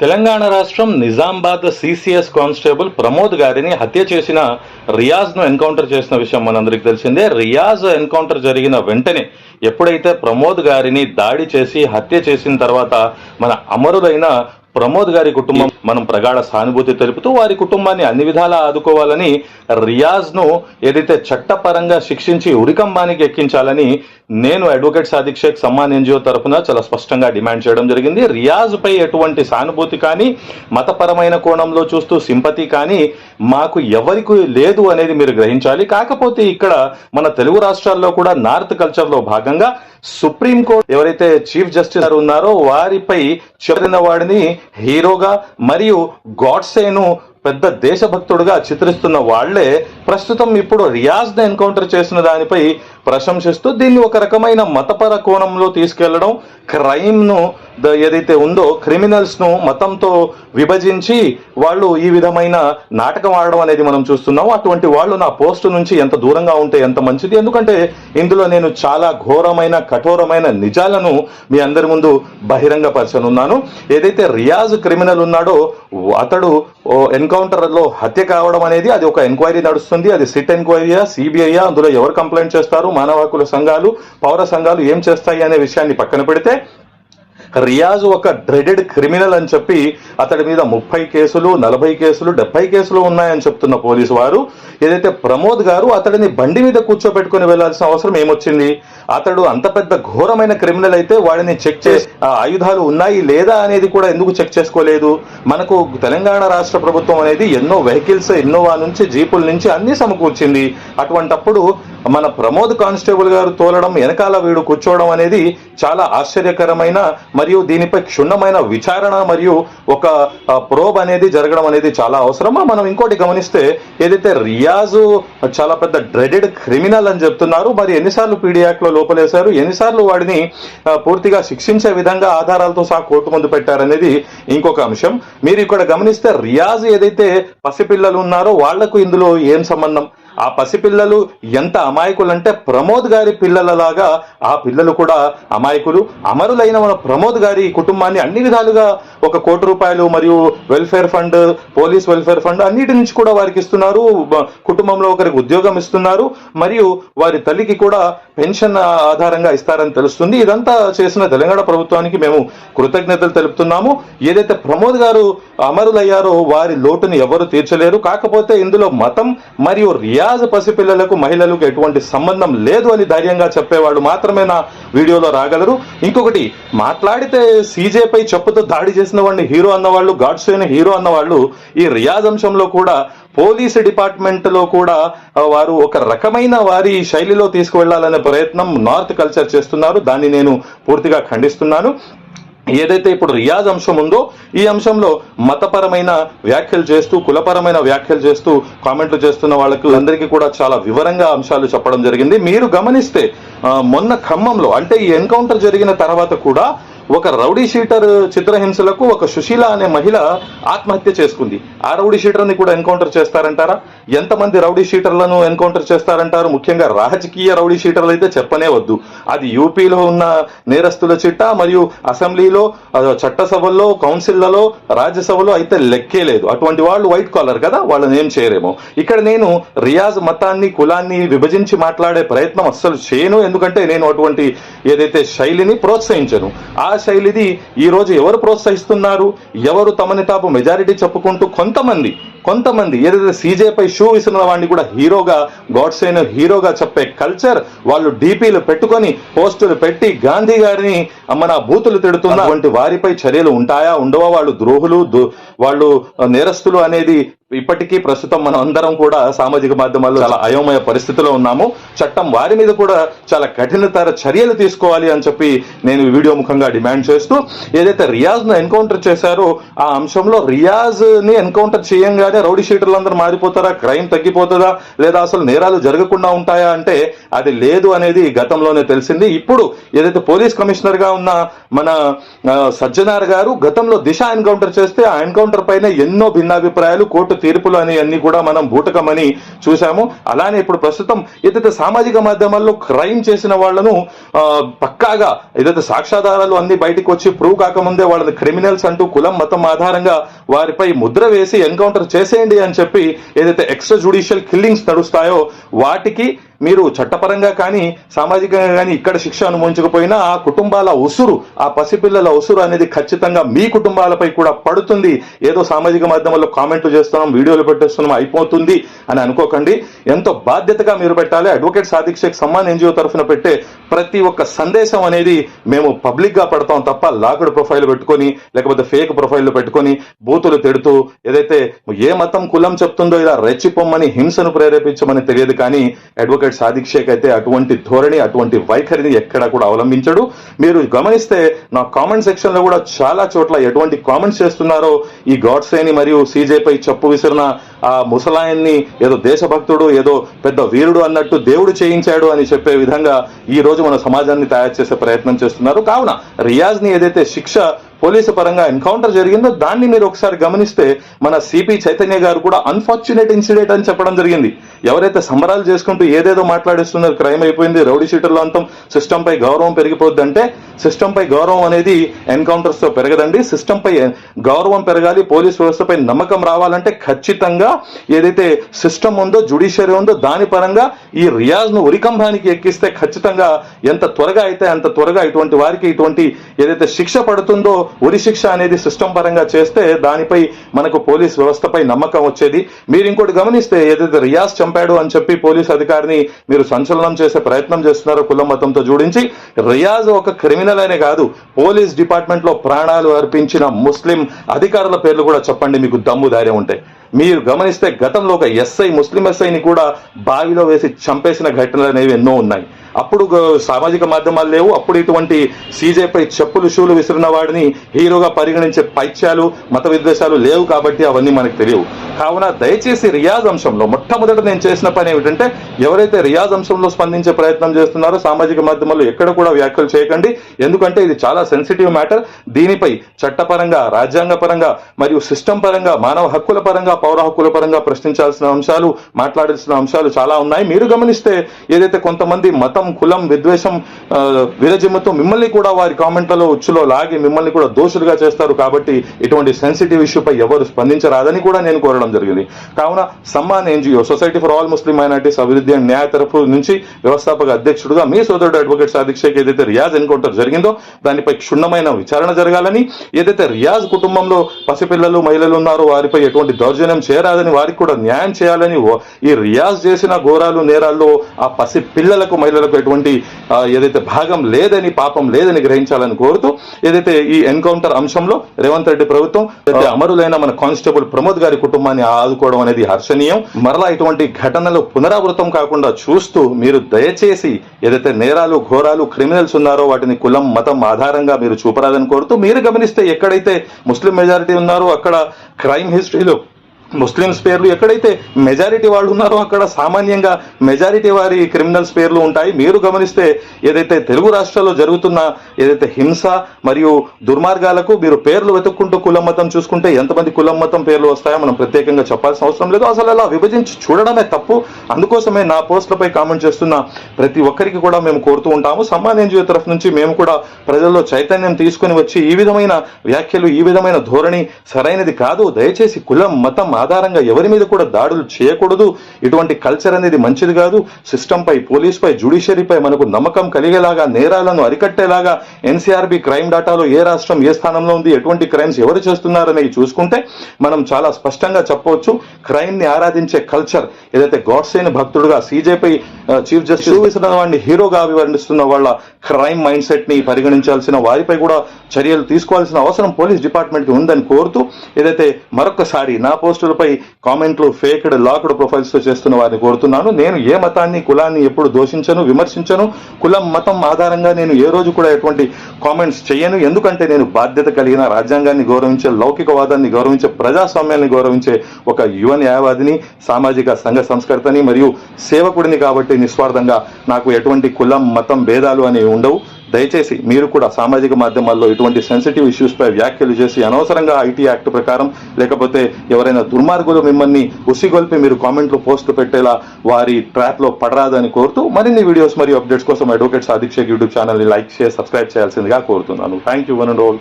తెలంగాణ రాష్ట్రం Nizamabad CCS constable Pramod గారిని హత్య చేసిన రియాజ్ను ఎన్కౌంటర్ చేసిన విషయం మనందరికి తెలిసిందే. రియాజ్ ఎన్కౌంటర్ జరిగిన వెంటనే ఎప్పుడైతే ప్రమోద్ గారిని దాడి చేసి హత్య చేసిన తర్వాత మన అమరులైన ప్రమోద్ గారి కుటుంబం మనం ప్రగాఢ సానుభూతి తెలుపుతూ వారి కుటుంబాన్ని అన్ని విధాలా ఆదుకోవాలని రియాజ్ను ఏదైతే చట్టపరంగా శిక్షించి ఉరికంబానికి ఎక్కించాలని నేను అడ్వకేట్ సాదిక్ షేక్ సమ్మాన్ ఎన్జిఓ తరఫున చాలా స్పష్టంగా డిమాండ్ చేయడం జరిగింది. రియాజ్ పై ఎటువంటి సానుభూతి కానీ మతపరమైన కోణంలో చూస్తూ సింపతి కానీ మాకు ఎవరికి లేదు అనేది మీరు గ్రహించాలి. కాకపోతే ఇక్కడ మన తెలుగు రాష్ట్రాల్లో కూడా నార్త్ కల్చర్లో భాగంగా సుప్రీంకోర్టు ఎవరైతే చీఫ్ జస్టిస్ గారు ఉన్నారో వారిపై చెరిన వాడిని హీరోగా మరియు గాడ్సేను పెద్ద దేశభక్తుడుగా చిత్రిస్తున్న వాళ్ళే ప్రస్తుతం ఇప్పుడు రియాజ్ని ఎన్కౌంటర్ చేసిన దానిపై ప్రశంసిస్తూ దీన్ని ఒక రకమైన మతపర కోణంలో తీసుకెళ్ళడం క్రైమ్ను ద- ఏదైతే ఉందో క్రిమినల్స్ను మతంతో విభజించి వాళ్ళు ఈ విధమైన నాటకం ఆడడం అనేది మనం చూస్తున్నాం. అటువంటి వాళ్ళు నా పోస్ట్ నుంచి ఎంత దూరంగా ఉంటే ఎంత మంచిది. ఎందుకంటే ఇందులో నేను చాలా ఘోరమైన కఠోరమైన నిజాలను మీ అందరి ముందు బహిరంగపరచనున్నాను. ఏదైతే రియాజ్ క్రిమినల్ ఉన్నాడో అతడు ఎన్కౌంటర్లో హత్య కావడం అనేది అది ఒక ఎంక్వైరీ నడుస్తుంది. అది సిట్ ఎంక్వైరీయా సిబిఐయా? అందులో ఎవరు కంప్లైంట్ చేస్తారు? మానవ హక్కుల సంఘాలు పౌర సంఘాలు ఏం చేస్తాయి అనే విషయాన్ని పక్కన పెడితే రియాజ్ ఒక డ్రెడెడ్ క్రిమినల్ అని చెప్పి అతడి మీద ముప్పై కేసులు నలభై కేసులు డెబ్బై కేసులు ఉన్నాయని చెప్తున్న పోలీసు వారు. ఏదైతే ప్రమోద్ గారు అతడిని బండి మీద కూర్చోబెట్టుకుని వెళ్ళాల్సిన అవసరం ఏమొచ్చింది? అతడు అంత పెద్ద ఘోరమైన క్రిమినల్ అయితే వాడిని చెక్ చేసి ఆయుధాలు ఉన్నాయి లేదా అనేది కూడా ఎందుకు చెక్ చేసుకోలేదు? మనకు తెలంగాణ రాష్ట్ర ప్రభుత్వం అనేది ఎన్నో వెహికల్స్ ఇన్నోవా నుంచి జీపుల నుంచి అన్ని సమకూర్చింది. అటువంటప్పుడు మన ప్రమోద్ కానిస్టేబుల్ గారు తోలడం వెనకాల వీడు కూర్చోవడం అనేది చాలా ఆశ్చర్యకరమైన మరియు దీనిపై క్షుణ్ణమైన విచారణ మరియు ఒక ప్రోబ్ అనేది జరగడం అనేది చాలా అవసరమా మనం ఇంకోటి గమనిస్తే ఏదైతే రియాజు చాలా పెద్ద డ్రెడెడ్ క్రిమినల్ అని చెప్తున్నారు మరి ఎన్నిసార్లు పీడియాక్లో లోపలేశారు ఎన్నిసార్లు వాడిని పూర్తిగా శిక్షించే విధంగా ఆధారాలతో సహా కోర్టు ముందు పెట్టారనేది ఇంకొక అంశం. మీరు ఇక్కడ గమనిస్తే రియాజ్ ఏదైతే పసిపిల్లలు ఉన్నారో వాళ్ళకు ఇందులో ఏం సంబంధం? ఆ పసిపిల్లలు ఎంత అమాయకులంటే ప్రమోద్ గారి పిల్లలలాగా ఆ పిల్లలు కూడా అమాయకులు అమరులైన మన ప్రమోద్ గారి కుటుంబాన్ని అన్ని విధాలుగా ఒక కోటి రూపాయలు మరియు welfare fund police welfare fund అన్నిటి నుంచి కూడా వారికి ఇస్తున్నారు. కుటుంబంలో ఒకరికి ఉద్యోగం ఇస్తున్నారు. మరియు వారి తల్లికి కూడా పెన్షన్ ఆధారంగా ఇస్తారని తెలుస్తుంది. ఇదంతా చేసిన తెలంగాణ ప్రభుత్వానికి మేము కృతజ్ఞతలు తెలుపుతున్నాము. ఏదైతే ప్రమోద్ గారు అమరులయ్యారో వారి లోటుని ఎవరు తీర్చలేరు. కాకపోతే ఇందులో మతం మరియు రియాజ్ పసిపిల్లలకు మహిళలకు ఎటువంటి సంబంధం లేదు అని ధైర్యంగా చెప్పేవాళ్ళు మాత్రమే నా వీడియోలో రాగలరు. ఇంకొకటి మాట్లాడితే సీజేపై చెప్పుతో దాడి చేసిన వాడిని హీరో అన్నవాళ్ళు గాడ్సేని హీరో అన్నవాళ్ళు ఈ రియాజ్ అంశంలో కూడా పోలీసు డిపార్ట్మెంట్లో కూడా వారు ఒక రకమైన వారి శైలిలో తీసుకువెళ్ళాలనే ప్రయత్నం నార్త్ కల్చర్ చేస్తున్నారు. దాన్ని నేను పూర్తిగా ఖండిస్తున్నాను. ఏదైతే ఇప్పుడు రియాజ్ అంశం ఉందో ఈ అంశంలో మతపరమైన వ్యాఖ్యలు చేస్తూ కులపరమైన వ్యాఖ్యలు చేస్తూ కామెంట్లు చేస్తున్న వాళ్ళకి అందరికీ కూడా చాలా వివరంగా అంశాలు చెప్పడం జరిగింది. మీరు గమనిస్తే మొన్న ఖమ్మంలో అంటే ఈ ఎన్కౌంటర్ జరిగిన తర్వాత కూడా ఒక రౌడీ షీటర్ చిత్రహింసలకు ఒక సుశీల అనే మహిళ ఆత్మహత్య చేసుకుంది. ఆ రౌడీ షీటర్ని కూడా ఎన్కౌంటర్ చేస్తారంటారా? ఎంతమంది రౌడీ షీటర్లను ఎన్కౌంటర్ చేస్తారంటారు? ముఖ్యంగా రాజకీయ రౌడీ షీటర్లు అయితే చెప్పనే వద్దు. అది యూపీలో ఉన్న నేరస్తుల చిట్టా మరియు అసెంబ్లీలో చట్టసభల్లో కౌన్సిల్లలో రాజ్యసభలో అయితే లెక్కే లేదు. అటువంటి వాళ్ళు వైట్ కాలర్ కదా వాళ్ళని ఏం చేయరేమో. ఇక్కడ నేను రియాజ్ మతాన్ని కులాన్ని విభజించి మాట్లాడే ప్రయత్నం అస్సలు చేయను. ఎందుకంటే నేను అటువంటి ఏదైతే శైలిని ప్రోత్సహించను. ఆ శైలిది ఈ రోజు ఎవరు ప్రోత్సహిస్తున్నారు? ఎవరు తమని తాపు మెజారిటీ చెప్పుకుంటూ కొంతమంది కొంతమంది ఏదైతే సీజేపై షూ విసిన వాడిని కూడా హీరోగా గాడ్సైన హీరోగా చెప్పే కల్చర్ వాళ్ళు డీపీలు పెట్టుకొని పోస్టులు పెట్టి గాంధీ గారిని మన బూతులు తిడుతున్న వంటి వారిపై చర్యలు ఉంటాయా? ఉండవా? వాళ్ళు ద్రోహులు వాళ్ళు నేరస్తులు అనేది ఇప్పటికీ ప్రస్తుతం మనం అందరం కూడా సామాజిక మాధ్యమాల్లో చాలా అయోమయ పరిస్థితిలో ఉన్నాము. చట్టం వారి మీద కూడా చాలా కఠినతర చర్యలు తీసుకోవాలి అని చెప్పి నేను వీడియో ముఖంగా డిమాండ్ చేస్తూ ఏదైతే రియాజ్ను ఎన్కౌంటర్ చేశారో ఆ అంశంలో రియాజ్ని ఎన్కౌంటర్ చేయంగా రాగానే రౌడీ షీటర్లు అందరూ మారిపోతారా? క్రైమ్ తగ్గిపోతుందా? లేదా అసలు నేరాలు జరగకుండా ఉంటాయా అంటే అది లేదు అనేది గతంలోనే తెలిసింది. ఇప్పుడు ఏదైతే పోలీస్ కమిషనర్గా ఉన్న మన సజ్జనార్ గారు గతంలో దిశ ఎన్కౌంటర్ చేస్తే ఆ ఎన్కౌంటర్ పైన ఎన్నో భిన్నాభిప్రాయాలు కోర్టు తీర్పులు అని అన్ని కూడా మనం బూటకమని చూసాము అలానే ఇప్పుడు ప్రస్తుతం ఏదైతే సామాజిక మాధ్యమాల్లో క్రైమ్ చేసిన వాళ్ళను పక్కాగా ఏదైతే సాక్ష్యాధారాలు అన్ని బయటకు వచ్చి ప్రూవ్ కాకముందే వాళ్ళని క్రిమినల్స్ అంటూ కులం మతం ఆధారంగా వారిపై ముద్ర వేసి ఎన్కౌంటర్ చేసేయండి అని చెప్పి ఏదైతే ఎక్స్ట్రా జుడిషియల్ కిల్లింగ్స్ నడుస్తాయో వాటికి మీరు చట్టపరంగా కానీ సామాజికంగా కానీ ఇక్కడ శిక్ష అనుభవించకపోయినా ఆ కుటుంబాల ఉసురు ఆ పసిపిల్లల ఉసురు అనేది ఖచ్చితంగా మీ కుటుంబాలపై కూడా పడుతుంది. ఏదో సామాజిక మాధ్యమాల్లో కామెంట్లు చేస్తున్నాం వీడియోలు పెట్టేస్తున్నాం అయిపోతుంది అని అనుకోకండి. ఎంతో బాధ్యతగా మీరు పెట్టాలి. అడ్వకేట్ సాదిక్ షేక్ సమ్మాన్ ఎన్జిఓ తరఫున పెట్టే ప్రతి ఒక్క సందేశం అనేది మేము పబ్లిక్గా తప్ప లాగుడు ప్రొఫైల్ పెట్టుకొని లేకపోతే ఫేక్ ప్రొఫైల్ పెట్టుకొని బూతులు తిడుతూ ఏదైతే ఏ మతం కులం చెప్తుందో ఇలా రెచ్చిపోమ్మని హింసను ప్రేరేపించమని తెలియదు కానీ అడ్వకేట్ సాదిక్ షేక్ అయితే అటువంటి ధోరణి అటువంటి వైఖరిని ఎక్కడ కూడా అవలంబించడు. మీరు గమనిస్తే నా కామెంట్ సెక్షన్లో కూడా చాలా చోట్ల ఎటువంటి కామెంట్స్ చేస్తున్నారో ఈ గాడ్సేని మరియు సీజేపై చెప్పు విసిరిన ఆ ముసలాయన్ని ఏదో దేశభక్తుడు ఏదో పెద్ద వీరుడు అన్నట్టు దేవుడు చేయించాడు అని చెప్పే విధంగా ఈ రోజు మన సమాజాన్ని తయారు చేసే ప్రయత్నం చేస్తున్నారు. కావున రియాజ్ని ఏదైతే శిక్ష పోలీసు పరంగా ఎన్కౌంటర్ జరిగిందో దాన్ని మీరు ఒకసారి గమనిస్తే మన సిపి చైతన్య గారు కూడా అన్ఫార్చునేట్ ఇన్సిడెంట్ అని చెప్పడం జరిగింది. ఎవరైతే సంబరాలు చేసుకుంటూ ఏదేదో మాట్లాడిస్తున్నారు క్రైమ్ అయిపోయింది రౌడీ షీటర్లు అంతం సిస్టమ్ పై గౌరవం పెరిగిపోద్ది అంటే సిస్టమ్ పై గౌరవం అనేది ఎన్కౌంటర్స్తో పెరగదండి. సిస్టమ్ పై గౌరవం పెరగాలి పోలీస్ వ్యవస్థపై నమ్మకం రావాలంటే ఖచ్చితంగా ఏదైతే సిస్టమ్ ఉందో జుడిషియరీ ఉందో దాని పరంగా ఈ రియాజ్ను ఉరికంభానికి ఎక్కిస్తే ఖచ్చితంగా ఎంత త్వరగా అయితే అంత త్వరగా ఇటువంటి వారికి ఇటువంటి ఏదైతే శిక్ష పడుతుందో ఉరి శిక్ష అనేది సిస్టమ్ పరంగా చేస్తే దానిపై మనకు పోలీస్ వ్యవస్థపై నమ్మకం వచ్చేది. మీరు ఇంకోటి గమనిస్తే ఏదైతే రియాజ్ చంపాడు అని చెప్పి పోలీస్ అధికారిని మీరు సంచలనం చేసే ప్రయత్నం చేస్తున్నారో కులం మతంతో జోడించి రియాజ్ ఒక క్రిమినల్ అనే కాదు పోలీస్ డిపార్ట్మెంట్లో ప్రాణాలు అర్పించిన ముస్లిం అధికారుల పేర్లు కూడా చెప్పండి మీకు దమ్ము ధైర్యం ఉంటాయి మీరు గమనిస్తే గతంలో ఒక ఎస్ఐ ముస్లిం ఎస్ఐని కూడా బావిలో వేసి చంపేసిన ఘటనలు అనేవి ఎన్నో ఉన్నాయి. అప్పుడు సామాజిక మాధ్యమాలు లేవు. అప్పుడు ఇటువంటి సీజేపై చెప్పులు షూలు విసిరిన వాడిని హీరోగా పరిగణించే పైత్యాలు మత విద్వేషాలు లేవు కాబట్టి అవన్నీ మనకు తెలియవు. కావున దయచేసి రియాజ్ అంశంలో మొట్టమొదట నేను చేసిన పని ఏమిటంటే ఎవరైతే రియాజ్ అంశంలో స్పందించే ప్రయత్నం చేస్తున్నారో సామాజిక మాధ్యమాల్లో ఎక్కడ కూడా వ్యాఖ్యలు చేయకండి. ఎందుకంటే ఇది చాలా సెన్సిటివ్ మ్యాటర్. దీనిపై చట్టపరంగా రాజ్యాంగ పరంగా మరియు సిస్టమ్ పరంగా మానవ హక్కుల పరంగా పౌర హక్కుల పరంగా ప్రశ్నించాల్సిన అంశాలు మాట్లాడాల్సిన అంశాలు చాలా ఉన్నాయి. మీరు గమనిస్తే ఏదైతే కొంతమంది మతం కులం విద్వేషం విరజిమ్మతో మిమ్మల్ని కూడా వారి కామెంట్లలో ఉచ్చులో లాగి మిమ్మల్ని కూడా దోషులుగా చేస్తారు కాబట్టి ఇటువంటి సెన్సిటివ్ ఇష్యూపై ఎవరు స్పందించరాదని కూడా నేను కోరడం జరిగింది. కావున Samman NGO society for all Muslim minorities అభివృద్ధి అండ్ న్యాయ తరఫు నుంచి వ్యవస్థాపక అధ్యక్షుడుగా మీ సోదరుడు అడ్వకేట్ సాదిక్ షేక్ ఏదైతే రియాజ్ ఎన్కౌంటర్ జరిగిందో దానిపై క్షుణ్ణమైన విచారణ జరగాలని ఏదైతే రియాజ్ కుటుంబంలో పసిపిల్లలు మహిళలు ఉన్నారో వారిపై ఎటువంటి దౌర్జన్యం చేయరాదని వారికి కూడా న్యాయం చేయాలని ఈ రియాజ్ చేసిన ఘోరాలు నేరాల్లో ఆ పసి పిల్లలకు మహిళలకు ఎటువంటి ఏదైతే భాగం లేదని పాపం లేదని గ్రహించాలని కోరుతూ ఏదైతే ఈ ఎన్కౌంటర్ అంశంలో రేవంత్ రెడ్డి ప్రభుత్వం అమరులైన మన కానిస్టేబుల్ ప్రమోద్ గారి కుటుంబాన్ని ఆదుకోవడం అనేది హర్షణీయం. మరలా ఇటువంటి ఘటనలు పునరావృతం కాకుండా చూస్తూ మీరు దయచేసి ఏదైతే నేరాలు ఘోరాలు క్రిమినల్స్ ఉన్నారో వాటిని కులం మతం ఆధారంగా మీరు చూపరాదని కోరుతూ మీరు గమనిస్తే ఎక్కడైతే ముస్లిం మెజారిటీ ఉన్నారో అక్కడ క్రైమ్ హిస్టరీలో ముస్లిమ్స్ పేర్లు ఎక్కడైతే మెజారిటీ వాళ్ళు ఉన్నారో అక్కడ సామాన్యంగా మెజారిటీ వారి క్రిమినల్స్ పేర్లు ఉంటాయి. మీరు గమనిస్తే ఏదైతే తెలుగు రాష్ట్రాల్లో జరుగుతున్న ఏదైతే హింస మరియు దుర్మార్గాలకు మీరు పేర్లు వెతుక్కుంటూ కులం మతం చూసుకుంటే ఎంతమంది కులం మతం పేర్లు వస్తాయో మనం ప్రత్యేకంగా చెప్పాల్సిన అవసరం లేదు. అసలు అలా విభజించి చూడడమే తప్పు. అందుకోసమే నా పోస్టులపై కామెంట్ చేస్తున్న ప్రతి ఒక్కరికి కూడా మేము కోరుతూ ఉంటాము. సమ్మాన్ ఎన్జిఓ తరఫు నుంచి మేము కూడా ప్రజల్లో చైతన్యం తీసుకుని వచ్చి ఈ విధమైన వ్యాఖ్యలు ఈ విధమైన ధోరణి సరైనది కాదు. దయచేసి కులం మతం ఆధారంగా ఎవరి మీద కూడా దాడులు చేయకూడదు. ఇటువంటి కల్చర్ అనేది మంచిది కాదు. సిస్టమ్ పై పోలీస్ పై జుడిషియరీపై మనకు నమ్మకం కలిగేలాగా నేరాలను అరికట్టేలాగా ఎన్సీఆర్బి క్రైమ్ డాటాలో ఏ రాష్ట్రం ఏ స్థానంలో ఉంది ఎటువంటి క్రైమ్స్ ఎవరు చేస్తున్నారనేవి చూసుకుంటే మనం చాలా స్పష్టంగా చెప్పవచ్చు. క్రైమ్ని ఆరాధించే కల్చర్ ఏదైతే గాడ్సేని భక్తుడుగా సీజేపై చీఫ్ జస్టిస్ వాడిని హీరోగా అభివర్ణిస్తున్న వాళ్ళ క్రైమ్ మైండ్ సెట్ని పరిగణించాల్సిన వారిపై కూడా చర్యలు తీసుకోవాల్సిన అవసరం పోలీస్ డిపార్ట్మెంట్కి ఉందని కోరుతూ ఏదైతే మరొకసారి నా పోస్టులపై కామెంట్లు ఫేక్డ్ లాక్డ్ ప్రొఫైల్స్తో చేస్తున్న వారిని కోరుతున్నాను. నేను ఏ మతాన్ని కులాన్ని ఎప్పుడు దోషించను విమర్శించను? కులం మతం ఆధారంగా నేను ఏ రోజు కూడా ఎటువంటి కామెంట్స్ చేయను. ఎందుకంటే నేను బాధ్యత కలిగిన రాజ్యాంగాన్ని గౌరవించే లౌకికవాదాన్ని గౌరవించే ప్రజాస్వామ్యాన్ని గౌరవించే ఒక యువ న్యాయవాదిని సామాజిక సంఘ సంస్కర్తని మరియు సేవకుడిని కాబట్టి నిస్వార్థంగా నాకు ఎటువంటి కులం మతం భేదాలు అనే ఉండవు. దయచేసి మీరు కూడా సామాజిక మాధ్యమాల్లో ఇటువంటి సెన్సిటివ్ ఇష్యూస్ పై వ్యాఖ్యలు చేసి అనవసరంగా ఐటీ యాక్ట్ ప్రకారం లేకపోతే ఎవరైనా దుర్మార్గులు మిమ్మల్ని ఉసిగొల్పి మీరు కామెంట్లు పోస్టులు పెట్టేలా వారి ట్రాప్లో పడరాదని కోరుతూ మరిన్ని వీడియోస్ మరియు అప్డేట్స్ కోసం అడ్వకేట్స్ అధిక్షక్ యూట్యూబ్ ఛానల్ని లైక్ చేసి సబ్స్క్రైబ్ చేయాల్సిందిగా కోరుతున్నాను. Thank you one and all